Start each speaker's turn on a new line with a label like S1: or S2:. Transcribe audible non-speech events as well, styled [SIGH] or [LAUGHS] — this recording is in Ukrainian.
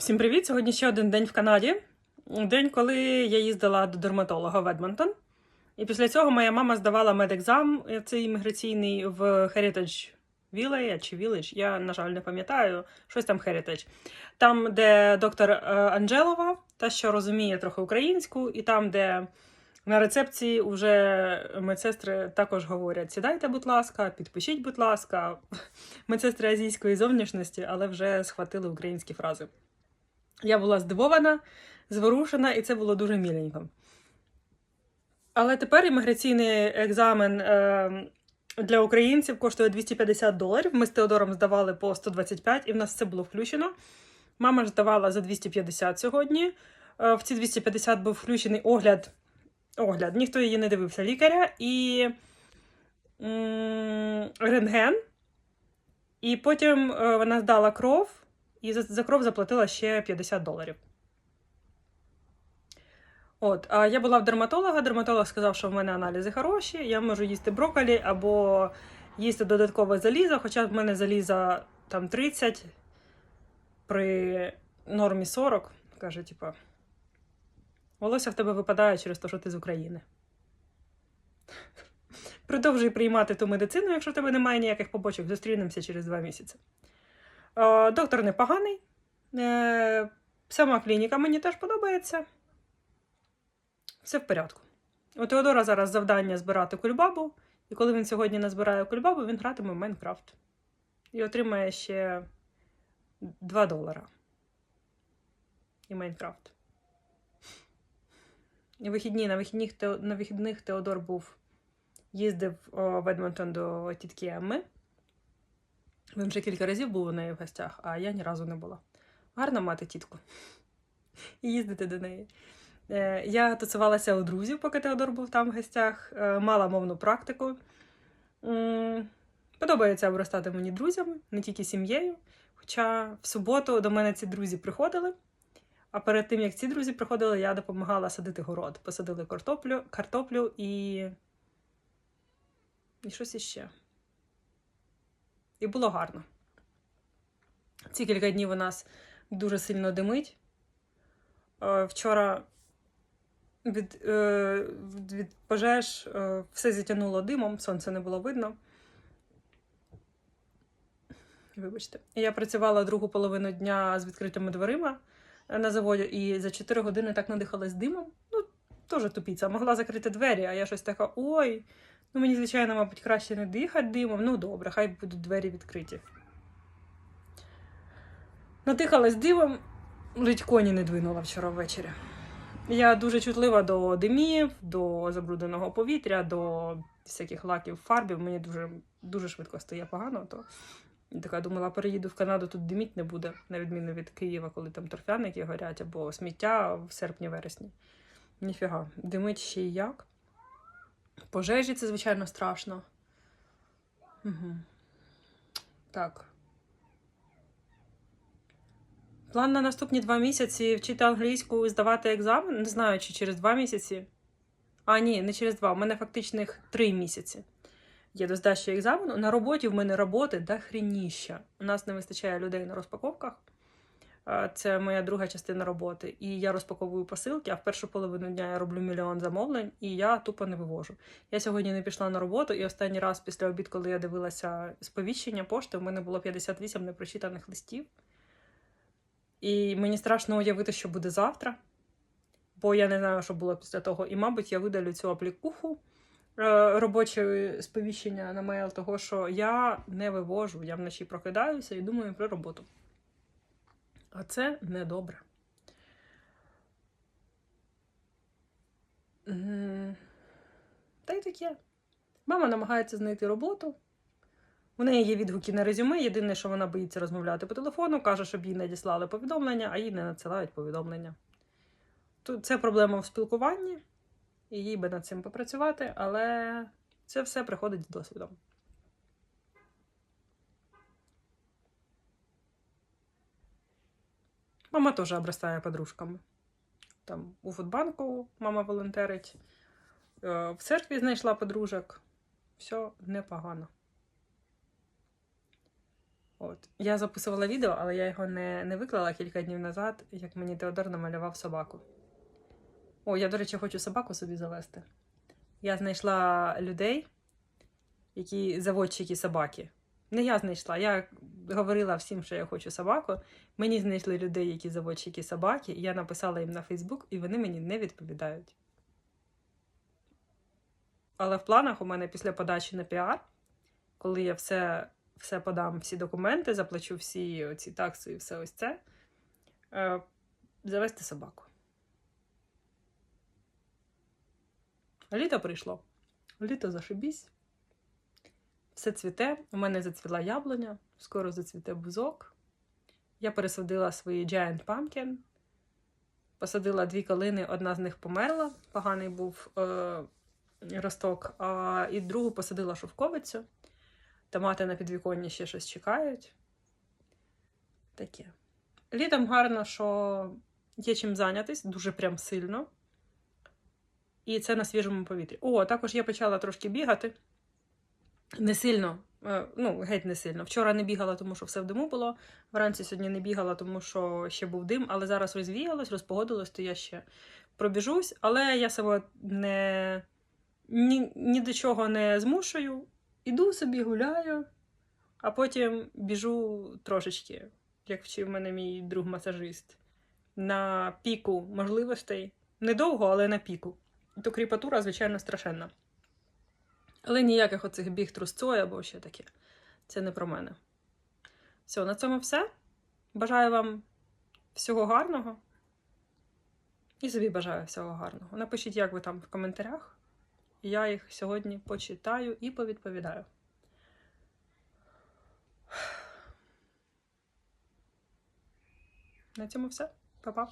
S1: Всім привіт! Сьогодні ще один день в Канаді. День, коли я їздила до дерматолога в Едмонтон. І після цього моя мама здавала медекзам, е, цей імміграційний в Heritage Village чи Village, я, на жаль, не пам'ятаю, щось там Heritage. Там, де доктор е, Анджелова, та що розуміє трохи українську, і там, де на рецепції вже медсестри також говорять: сідайте, будь ласка, підпишіть, будь ласка, [LAUGHS] медсестри азійської зовнішності, але вже схватили українські фрази. Я була здивована, зворушена, і це було дуже міленько. Але тепер імміграційний екзамен е, для українців коштує 250 доларів. Ми з Теодором здавали по 125, і в нас все було включено. Мама ж здавала за 250 сьогодні. Е, в ці 250 був включений огляд. Огляд, ніхто її не дивився лікаря і м- рентген. І потім е, вона здала кров, і за, за кров заплатила ще 50 доларів. От, а я була в дерматолога. Дерматолог сказав, що в мене аналізи хороші, я можу їсти брокколі або їсти додаткове залізо, хоча в мене заліза там 30 при нормі 40. Каже, типа, волосся в тебе випадає через те, що ти з України. Продовжуй приймати ту медицину, якщо в тебе немає ніяких побочок, зустрінемося через два місяці. Е, Доктор непоганий. Е, Сама клініка мені теж подобається. Все в порядку. У Теодора зараз завдання збирати кульбабу, і коли він сьогодні назбирає кульбабу, він гратиме в Майнкрафт. І отримає ще 2 долара. І Майнкрафт. І вихідні, на вихідних, на вихідних Теодор був, їздив в Едмонтон до тітки Емми. Він вже кілька разів був у неї в гостях, а я ні разу не була. Гарно мати тітку і їздити до неї. Е, Я тусувалася у друзів, поки Теодор був там в гостях, е, мала мовну практику. Подобається обростати мені друзями, не тільки сім'єю. Хоча в суботу до мене ці друзі приходили, а перед тим, як ці друзі приходили, я допомагала садити город. Посадили картоплю, картоплю і. і щось іще. І було гарно. Ці кілька днів у нас дуже сильно димить. Е, Вчора від, е, від- пожеж е, все зітянуло димом, сонце не було видно. Вибачте. Я працювала другу половину дня з відкритими дверима на заводі, і за 4 години так надихалась димом. Ну, теж тупіця. Могла закрити двері, а я щось така: ой, ну мені, звичайно, мабуть, краще не дихати димом. Ну, добре, хай будуть двері відкриті. Надихалась димом, ледь коні не двинула вчора ввечері. Я дуже чутлива до димів, до забрудненого повітря, до всяких лаків, фарбів. Мені дуже, дуже швидко стає погано. То така думала, переїду в Канаду, тут диміть не буде, на відміну від Києва, коли там торфяники горять, або сміття в серпні-вересні. Ніфіга, димить ще й як. Пожежі це, звичайно, страшно. Угу. Так. План на наступні два місяці вчити англійську і здавати екзамен. Не знаю, чи через два місяці. А, ні, не через два. У мене фактичних три місяці. Є до здачі екзамену. На роботі в мене роботи да хрініща. У нас не вистачає людей на розпаковках. Це моя друга частина роботи. І я розпаковую посилки, а в першу половину дня я роблю мільйон замовлень, і я тупо не вивожу. Я сьогодні не пішла на роботу, і останній раз після обід, коли я дивилася сповіщення пошти, у мене було 58 непрочитаних листів. І мені страшно уявити, що буде завтра, бо я не знаю, що було після того. І, мабуть, я видалю цю аплікуху е, робоче сповіщення на мейл, того, що я не вивожу, я вночі прокидаюся і думаю про роботу. А це недобре. Та й таке. Мама намагається знайти роботу. У неї є відгуки на резюме. Єдине, що вона боїться розмовляти по телефону, каже, щоб їй надіслали повідомлення, а їй не надсилають повідомлення. Тут це проблема в спілкуванні, і їй би над цим попрацювати, але це все приходить з досвідом. Мама теж обростає подружками. Там у фудбанку мама волонтерить, е, в церкві знайшла подружок. Все непогано. От. Я записувала відео, але я його не, не виклала кілька днів назад, як мені Теодор намалював собаку. О, я, до речі, хочу собаку собі завести. Я знайшла людей, які заводчики собаки. Не я знайшла, я говорила всім, що я хочу собаку. Мені знайшли людей, які заводчики собаки, я написала їм на Фейсбук, і вони мені не відповідають. Але в планах у мене після подачі на піар, коли я все, все подам, всі документи, заплачу всі ці такси і все ось це, е, завести собаку. Літо прийшло. Літо зашибісь. Все цвіте. У мене зацвіла яблуня, скоро зацвіте бузок. Я пересадила свої Giant Pumpkin. Посадила дві калини, одна з них померла, поганий був е, росток, а і другу посадила шовковицю. Томати на підвіконні ще щось чекають. Таке. Літом гарно, що є чим зайнятись, дуже прям сильно. І це на свіжому повітрі. О, також я почала трошки бігати. Не сильно, е, ну, геть не сильно. Вчора не бігала, тому що все в диму було. Вранці сьогодні не бігала, тому що ще був дим, але зараз розвіялось, розпогодилось, то я ще пробіжусь. Але я себе не ні, ні до чого не змушую. Іду собі гуляю, а потім біжу трошечки, як вчив мене мій друг-масажист, на піку можливостей. Недовго, але на піку. То кріпатура, звичайно, страшенна. Але ніяких оцих біг трусцою або ще таке. Це не про мене. Все, на цьому все. Бажаю вам всього гарного. І собі бажаю всього гарного. Напишіть, як ви там в коментарях. Я їх сьогодні почитаю і повідповідаю. На цьому все. Па-па.